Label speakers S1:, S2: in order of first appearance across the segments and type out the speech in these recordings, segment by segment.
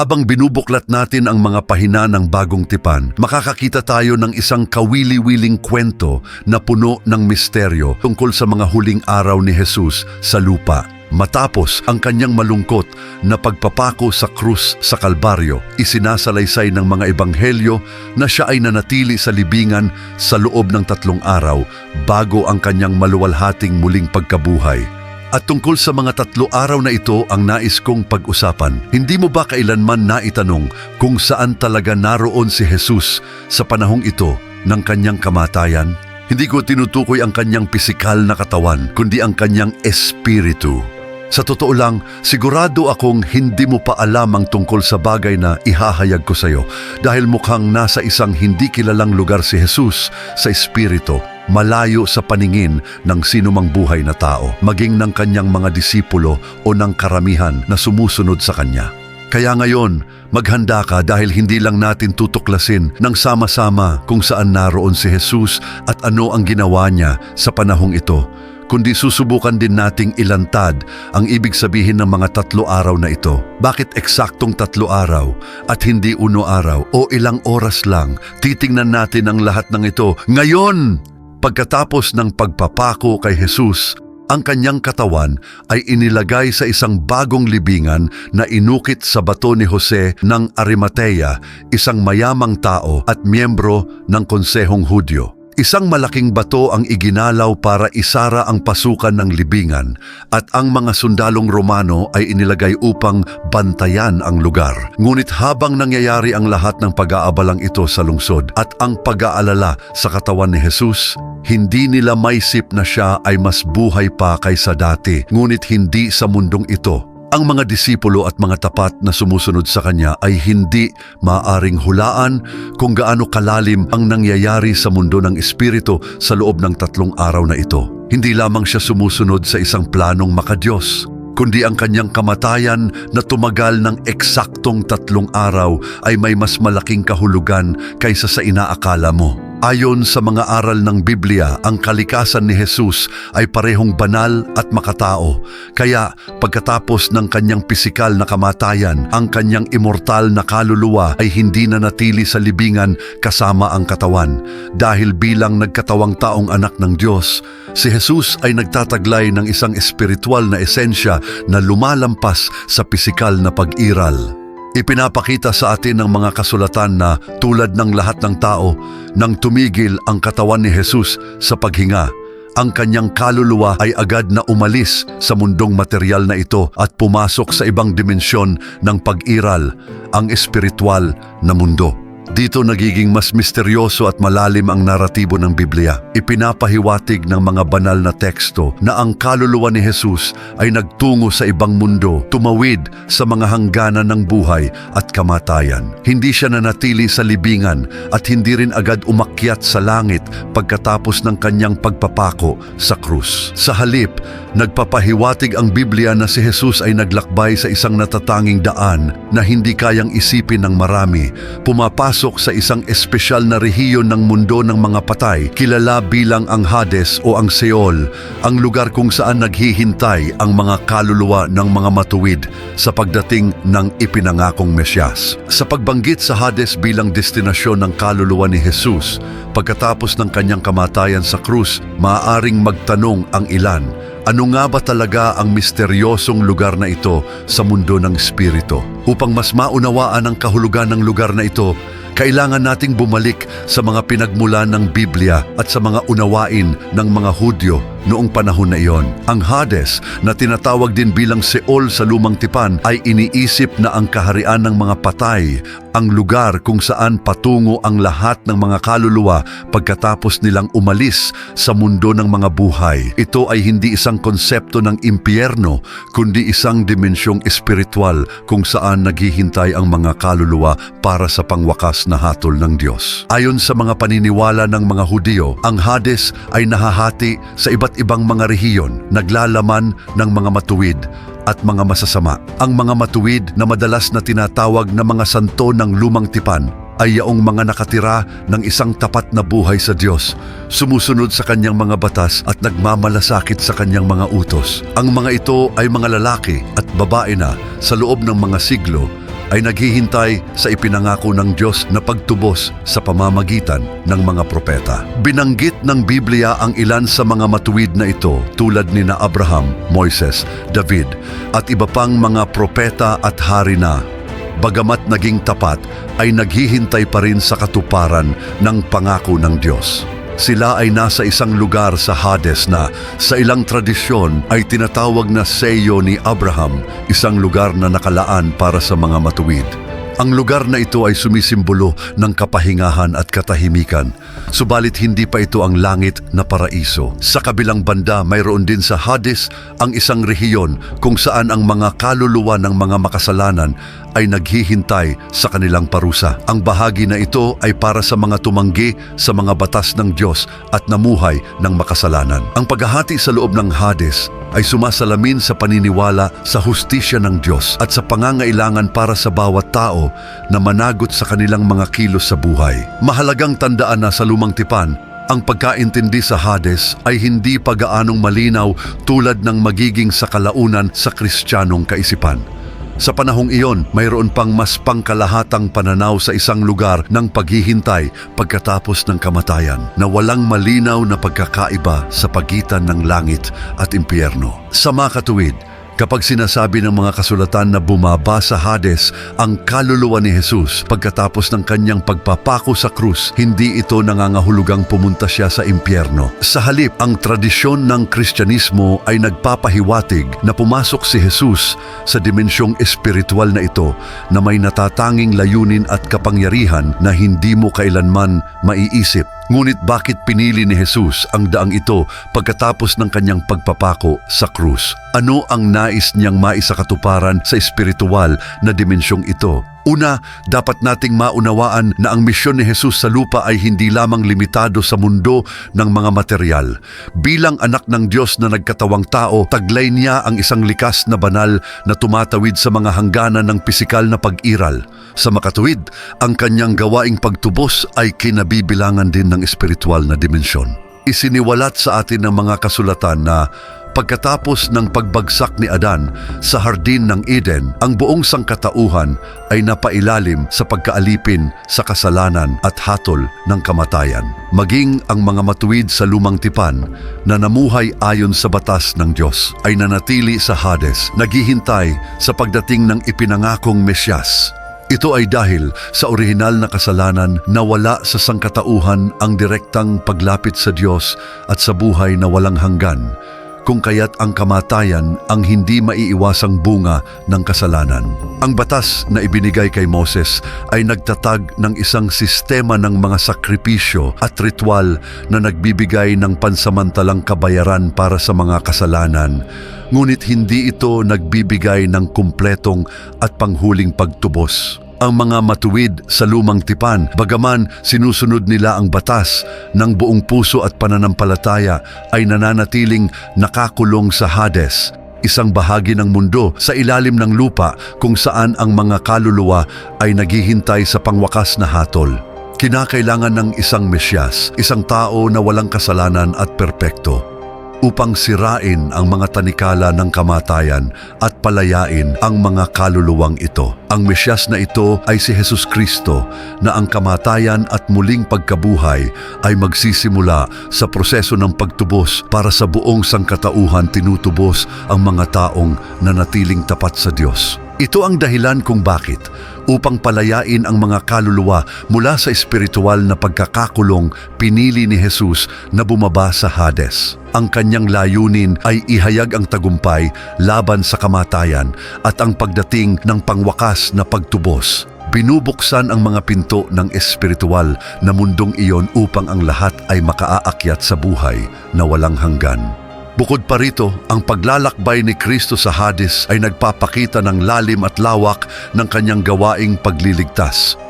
S1: Habang binubuklat natin ang mga pahina ng bagong tipan, makakakita tayo ng isang kawili-wiling kwento na puno ng misteryo tungkol sa mga huling araw ni Jesus sa lupa. Matapos ang kanyang malungkot na pagpapako sa krus sa Kalbaryo, isinasalaysay ng mga ebanghelyo na siya ay nanatili sa libingan sa loob ng tatlong araw bago ang kanyang maluwalhating muling pagkabuhay. At tungkol sa mga tatlo araw na ito ang nais kong pag-usapan. Hindi mo ba kailanman naitanong kung saan talaga naroon si Jesus sa panahong ito ng kanyang kamatayan? Hindi ko tinutukoy ang kanyang pisikal na katawan, kundi ang kanyang espiritu. Sa totoo lang, sigurado akong hindi mo pa alam ang tungkol sa bagay na ihahayag ko sa iyo dahil mukhang nasa isang hindi kilalang lugar si Jesus sa espiritu, malayo sa paningin ng sinumang buhay na tao, maging ng kanyang mga disipulo o ng karamihan na sumusunod sa kanya. Kaya ngayon, maghanda ka dahil hindi lang natin tutuklasin ng sama-sama kung saan naroon si Jesus at ano ang ginawa niya sa panahong ito, kundi susubukan din nating ilantad ang ibig sabihin ng mga tatlo araw na ito. Bakit eksaktong tatlo araw at hindi uno araw o ilang oras lang? Titingnan natin ang lahat ng ito ngayon! Pagkatapos ng pagpapako kay Jesus, ang kanyang katawan ay inilagay sa isang bagong libingan na inukit sa bato ni Jose ng Arimatea, isang mayamang tao at miyembro ng konsehong Hudyo. Isang malaking bato ang iginalaw para isara ang pasukan ng libingan at ang mga sundalong Romano ay inilagay upang bantayan ang lugar. Ngunit habang nangyayari ang lahat ng pag-aabalang ito sa lungsod at ang pag-aalala sa katawan ni Jesus, hindi nila maisip na siya ay mas buhay pa kaysa dati, ngunit hindi sa mundong ito. Ang mga disipulo at mga tapat na sumusunod sa kanya ay hindi maaring hulaan kung gaano kalalim ang nangyayari sa mundo ng espiritu sa loob ng tatlong araw na ito. Hindi lamang siya sumusunod sa isang planong makadiyos, kundi ang kanyang kamatayan na tumagal ng eksaktong tatlong araw ay may mas malaking kahulugan kaysa sa inaakala mo. Ayon sa mga aral ng Biblia, ang kalikasan ni Jesus ay parehong banal at makatao. Kaya pagkatapos ng kanyang pisikal na kamatayan, ang kanyang immortal na kaluluwa ay hindi na natili sa libingan kasama ang katawan. Dahil bilang nagkatawang taong anak ng Diyos, si Jesus ay nagtataglay ng isang espiritual na esensya na lumalampas sa pisikal na pag-iral. Ipinapakita sa atin ng mga kasulatan na tulad ng lahat ng tao, nang tumigil ang katawan ni Jesus sa paghinga, ang kanyang kaluluwa ay agad na umalis sa mundong material na ito at pumasok sa ibang dimensyon ng pag-iral, ang espiritual na mundo. Dito nagiging mas misteryoso at malalim ang naratibo ng Biblia. Ipinapahiwatig ng mga banal na teksto na ang kaluluwa ni Jesus ay nagtungo sa ibang mundo, tumawid sa mga hangganan ng buhay at kamatayan. Hindi siya nanatili sa libingan at hindi rin agad umakyat sa langit pagkatapos ng kanyang pagpapako sa krus. Sa halip, nagpapahiwatig ang Biblia na si Jesus ay naglakbay sa isang natatanging daan na hindi kayang isipin ng marami. Pumapasok sa isang espesyal na rehiyon ng mundo ng mga patay, kilala bilang ang Hades o ang Seol, ang lugar kung saan naghihintay ang mga kaluluwa ng mga matuwid sa pagdating ng ipinangakong Mesyas. Sa pagbanggit sa Hades bilang destinasyon ng kaluluwa ni Jesus, pagkatapos ng kanyang kamatayan sa krus, maaaring magtanong ang ilan, ano nga ba talaga ang misteryosong lugar na ito sa mundo ng espiritu? Upang mas maunawaan ang kahulugan ng lugar na ito, kailangan nating bumalik sa mga pinagmulan ng Biblia at sa mga unawain ng mga Hudyo noong panahon na iyon. Ang Hades na tinatawag din bilang Seol sa lumang tipan ay iniisip na ang kaharian ng mga patay, ang lugar kung saan patungo ang lahat ng mga kaluluwa pagkatapos nilang umalis sa mundo ng mga buhay. Ito ay hindi isang konsepto ng impyerno, kundi isang dimensyong espiritual kung saan naghihintay ang mga kaluluwa para sa pangwakas na hatol ng Diyos. Ayon sa mga paniniwala ng mga Hudiyo, ang Hades ay nahahati sa iba't ibang mga rehiyon, naglalaman ng mga matuwid at mga masasama. Ang mga matuwid na madalas na tinatawag na mga santo ng lumang tipan ay yaong mga nakatira ng isang tapat na buhay sa Diyos, sumusunod sa kanyang mga batas at nagmamalasakit sa kanyang mga utos. Ang mga ito ay mga lalaki at babae na sa loob ng mga siglo ay naghihintay sa ipinangako ng Diyos na pagtubos sa pamamagitan ng mga propeta. Binanggit ng Biblia ang ilan sa mga matuwid na ito tulad ni na Abraham, Moises, David at iba pang mga propeta at hari na bagamat naging tapat ay naghihintay pa rin sa katuparan ng pangako ng Diyos. Sila ay nasa isang lugar sa Hades na sa ilang tradisyon ay tinatawag na Seyo ni Abraham, isang lugar na nakalaan para sa mga matuwid. Ang lugar na ito ay sumisimbolo ng kapahingahan at katahimikan, subalit hindi pa ito ang langit na paraiso. Sa kabilang banda, mayroon din sa Hades ang isang rehiyon kung saan ang mga kaluluwa ng mga makasalanan ay naghihintay sa kanilang parusa. Ang bahagi na ito ay para sa mga tumanggi sa mga batas ng Diyos at namuhay ng makasalanan. Ang paghahati sa loob ng Hades ay sumasalamin sa paniniwala sa hustisya ng Diyos at sa pangangailangan para sa bawat tao na managot sa kanilang mga kilos sa buhay. Mahalagang tandaan na sa lumang tipan, ang pagkaintindi sa Hades ay hindi pa gaanong malinaw tulad ng magiging sa kalaunan sa kristyanong kaisipan. Sa panahong iyon, mayroon pang mas pangkalahatang pananaw sa isang lugar ng paghihintay pagkatapos ng kamatayan na walang malinaw na pagkakaiba sa pagitan ng langit at impyerno. Sa makatuwid, Kapag sinasabi ng mga kasulatan na bumaba sa Hades ang kaluluwa ni Jesus pagkatapos ng kanyang pagpapako sa krus, hindi ito nangangahulugang pumunta siya sa impyerno. Sa halip, ang tradisyon ng Kristyanismo ay nagpapahiwatig na pumasok si Jesus sa dimensyong espiritual na ito na may natatanging layunin at kapangyarihan na hindi mo kailanman maiisip. Ngunit bakit pinili ni Jesus ang daang ito pagkatapos ng kanyang pagpapako sa krus? Ano ang nais niyang maisakatuparan sa espiritual na dimensyong ito? Una, dapat nating maunawaan na ang misyon ni Jesus sa lupa ay hindi lamang limitado sa mundo ng mga material. Bilang anak ng Diyos na nagkatawang tao, taglay niya ang isang likas na banal na tumatawid sa mga hangganan ng pisikal na pag-iral. Sa makatuwid, ang kanyang gawaing pagtubos ay kinabibilangan din ng espiritual na dimensyon. Isiniwalat sa atin ng mga kasulatan na Pagkatapos ng pagbagsak ni Adan sa hardin ng Eden, ang buong sangkatauhan ay napailalim sa pagkaalipin sa kasalanan at hatol ng kamatayan. Maging ang mga matuwid sa lumang tipan na namuhay ayon sa batas ng Diyos ay nanatili sa Hades, naghihintay sa pagdating ng ipinangakong Mesyas. Ito ay dahil sa orihinal na kasalanan na wala sa sangkatauhan ang direktang paglapit sa Diyos at sa buhay na walang hanggan kung kaya't ang kamatayan ang hindi maiiwasang bunga ng kasalanan. Ang batas na ibinigay kay Moses ay nagtatag ng isang sistema ng mga sakripisyo at ritual na nagbibigay ng pansamantalang kabayaran para sa mga kasalanan. Ngunit hindi ito nagbibigay ng kumpletong at panghuling pagtubos ang mga matuwid sa lumang tipan. Bagaman sinusunod nila ang batas ng buong puso at pananampalataya ay nananatiling nakakulong sa Hades, isang bahagi ng mundo sa ilalim ng lupa kung saan ang mga kaluluwa ay naghihintay sa pangwakas na hatol. Kinakailangan ng isang Mesyas, isang tao na walang kasalanan at perpekto upang sirain ang mga tanikala ng kamatayan at palayain ang mga kaluluwang ito. Ang Mesyas na ito ay si Jesus Kristo na ang kamatayan at muling pagkabuhay ay magsisimula sa proseso ng pagtubos para sa buong sangkatauhan tinutubos ang mga taong nanatiling tapat sa Diyos. Ito ang dahilan kung bakit upang palayain ang mga kaluluwa mula sa espiritual na pagkakakulong pinili ni Jesus na bumaba sa Hades. Ang kanyang layunin ay ihayag ang tagumpay laban sa kamatayan at ang pagdating ng pangwakas na pagtubos. Binubuksan ang mga pinto ng espiritual na mundong iyon upang ang lahat ay makaakyat sa buhay na walang hanggan. Bukod pa rito, ang paglalakbay ni Kristo sa Hades ay nagpapakita ng lalim at lawak ng kanyang gawaing pagliligtas.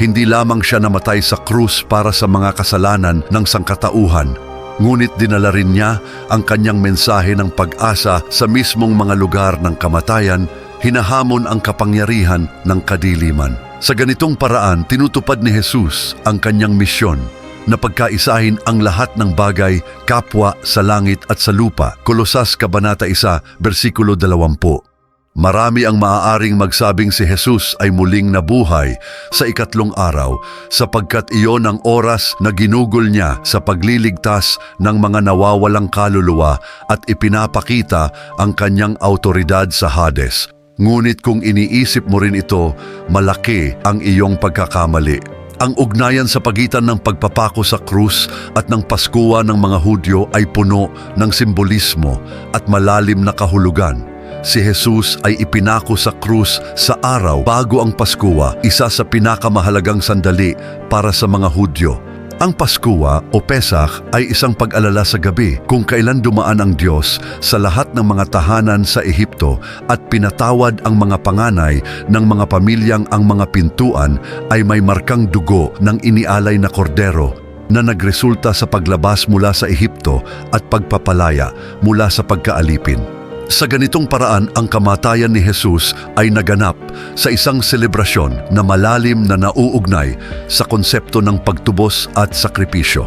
S1: Hindi lamang siya namatay sa krus para sa mga kasalanan ng sangkatauhan, ngunit dinala rin niya ang kanyang mensahe ng pag-asa sa mismong mga lugar ng kamatayan, hinahamon ang kapangyarihan ng kadiliman. Sa ganitong paraan, tinutupad ni Jesus ang kanyang misyon na pagkaisahin ang lahat ng bagay kapwa sa langit at sa lupa. Kolosas Kabanata 1, versikulo 20. Marami ang maaaring magsabing si Jesus ay muling nabuhay sa ikatlong araw sapagkat iyon ang oras na ginugol niya sa pagliligtas ng mga nawawalang kaluluwa at ipinapakita ang kanyang autoridad sa Hades. Ngunit kung iniisip mo rin ito, malaki ang iyong pagkakamali. Ang ugnayan sa pagitan ng pagpapako sa krus at ng Paskuwa ng mga Hudyo ay puno ng simbolismo at malalim na kahulugan. Si Jesus ay ipinako sa krus sa araw bago ang Paskuwa, isa sa pinakamahalagang sandali para sa mga Hudyo. Ang Paskuwa o Pesach ay isang pag-alala sa gabi kung kailan dumaan ang Diyos sa lahat ng mga tahanan sa Ehipto at pinatawad ang mga panganay ng mga pamilyang ang mga pintuan ay may markang dugo ng inialay na kordero na nagresulta sa paglabas mula sa Ehipto at pagpapalaya mula sa pagkaalipin. Sa ganitong paraan, ang kamatayan ni Jesus ay naganap sa isang selebrasyon na malalim na nauugnay sa konsepto ng pagtubos at sakripisyo.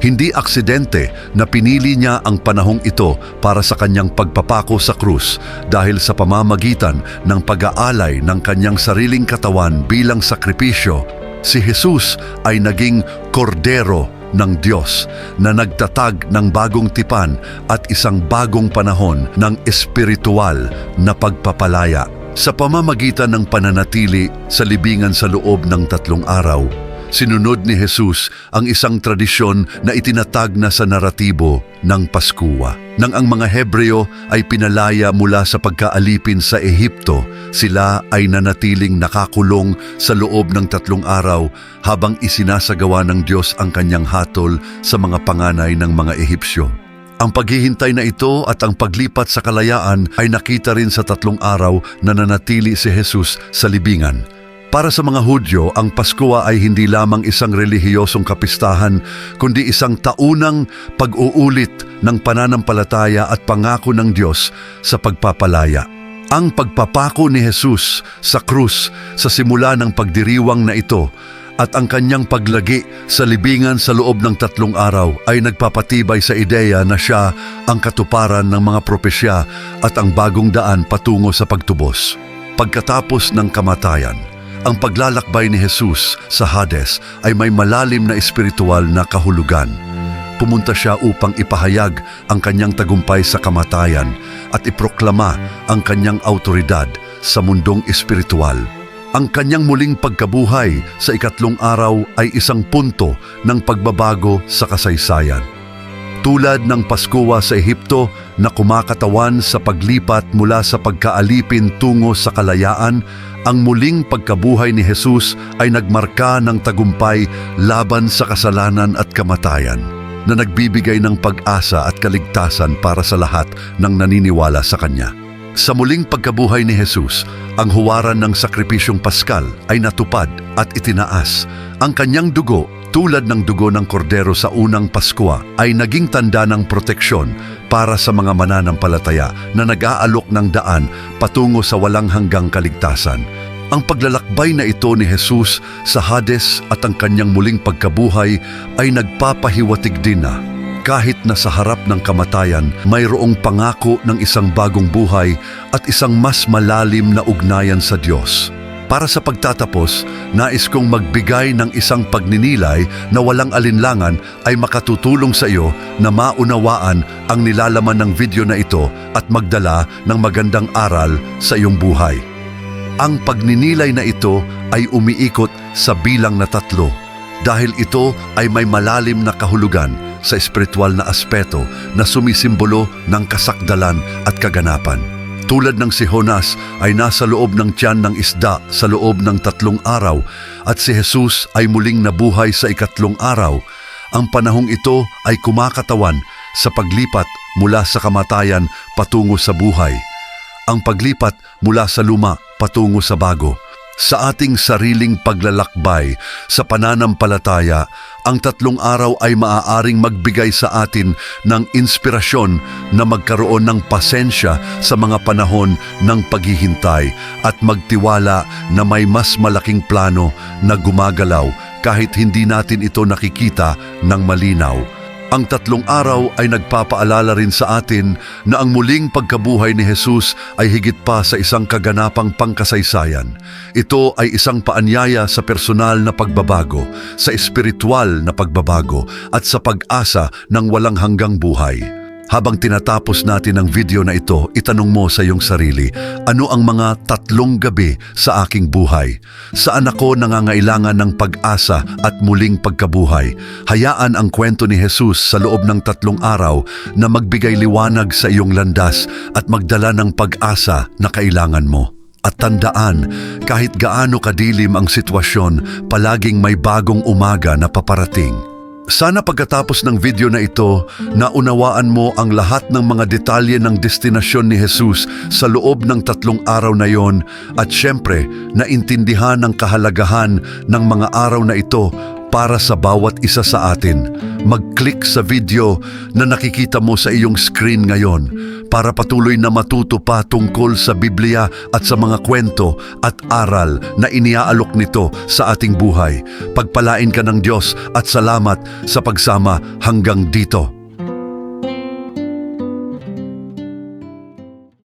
S1: Hindi aksidente na pinili niya ang panahong ito para sa kanyang pagpapako sa krus dahil sa pamamagitan ng pag-aalay ng kanyang sariling katawan bilang sakripisyo, si Jesus ay naging kordero ng Diyos na nagtatag ng bagong tipan at isang bagong panahon ng espiritual na pagpapalaya. Sa pamamagitan ng pananatili sa libingan sa loob ng tatlong araw, sinunod ni Jesus ang isang tradisyon na itinatag na sa naratibo ng Paskuwa. Nang ang mga Hebreo ay pinalaya mula sa pagkaalipin sa Ehipto, sila ay nanatiling nakakulong sa loob ng tatlong araw habang isinasagawa ng Diyos ang kanyang hatol sa mga panganay ng mga Ehipsyo. Ang paghihintay na ito at ang paglipat sa kalayaan ay nakita rin sa tatlong araw na nanatili si Jesus sa libingan. Para sa mga Hudyo, ang Paskwa ay hindi lamang isang relihiyosong kapistahan, kundi isang taunang pag-uulit ng pananampalataya at pangako ng Diyos sa pagpapalaya. Ang pagpapako ni Jesus sa krus sa simula ng pagdiriwang na ito at ang kanyang paglagi sa libingan sa loob ng tatlong araw ay nagpapatibay sa ideya na siya ang katuparan ng mga propesya at ang bagong daan patungo sa pagtubos. Pagkatapos ng kamatayan, ang paglalakbay ni Jesus sa Hades ay may malalim na espiritual na kahulugan. Pumunta siya upang ipahayag ang kanyang tagumpay sa kamatayan at iproklama ang kanyang autoridad sa mundong espiritual. Ang kanyang muling pagkabuhay sa ikatlong araw ay isang punto ng pagbabago sa kasaysayan. Tulad ng Paskuwa sa Ehipto na kumakatawan sa paglipat mula sa pagkaalipin tungo sa kalayaan, ang muling pagkabuhay ni Jesus ay nagmarka ng tagumpay laban sa kasalanan at kamatayan na nagbibigay ng pag-asa at kaligtasan para sa lahat ng naniniwala sa Kanya. Sa muling pagkabuhay ni Jesus, ang huwaran ng sakripisyong paskal ay natupad at itinaas. Ang kanyang dugo, tulad ng dugo ng kordero sa unang Paskwa, ay naging tanda ng proteksyon para sa mga mananampalataya na nag-aalok ng daan patungo sa walang hanggang kaligtasan. Ang paglalakbay na ito ni Jesus sa Hades at ang kanyang muling pagkabuhay ay nagpapahiwatig din na kahit na sa harap ng kamatayan, mayroong pangako ng isang bagong buhay at isang mas malalim na ugnayan sa Diyos. Para sa pagtatapos, nais kong magbigay ng isang pagninilay na walang alinlangan ay makatutulong sa iyo na maunawaan ang nilalaman ng video na ito at magdala ng magandang aral sa iyong buhay. Ang pagninilay na ito ay umiikot sa bilang na tatlo dahil ito ay may malalim na kahulugan sa espiritual na aspeto na sumisimbolo ng kasakdalan at kaganapan. Tulad ng si Jonas ay nasa loob ng tiyan ng isda sa loob ng tatlong araw at si Jesus ay muling nabuhay sa ikatlong araw, ang panahong ito ay kumakatawan sa paglipat mula sa kamatayan patungo sa buhay. Ang paglipat mula sa luma patungo sa bago. Sa ating sariling paglalakbay sa pananampalataya, ang tatlong araw ay maaaring magbigay sa atin ng inspirasyon na magkaroon ng pasensya sa mga panahon ng paghihintay at magtiwala na may mas malaking plano na gumagalaw kahit hindi natin ito nakikita ng malinaw. Ang tatlong araw ay nagpapaalala rin sa atin na ang muling pagkabuhay ni Jesus ay higit pa sa isang kaganapang pangkasaysayan. Ito ay isang paanyaya sa personal na pagbabago, sa espiritual na pagbabago at sa pag-asa ng walang hanggang buhay. Habang tinatapos natin ang video na ito, itanong mo sa iyong sarili, ano ang mga tatlong gabi sa aking buhay? Saan ako nangangailangan ng pag-asa at muling pagkabuhay? Hayaan ang kwento ni Jesus sa loob ng tatlong araw na magbigay liwanag sa iyong landas at magdala ng pag-asa na kailangan mo. At tandaan, kahit gaano kadilim ang sitwasyon, palaging may bagong umaga na paparating. Sana pagkatapos ng video na ito, naunawaan mo ang lahat ng mga detalye ng destinasyon ni Jesus sa loob ng tatlong araw na yon at syempre, naintindihan ang kahalagahan ng mga araw na ito para sa bawat isa sa atin. Mag-click sa video na nakikita mo sa iyong screen ngayon para patuloy na matuto pa tungkol sa Biblia at sa mga kwento at aral na iniaalok nito sa ating buhay. Pagpalain ka ng Diyos at salamat sa pagsama hanggang dito.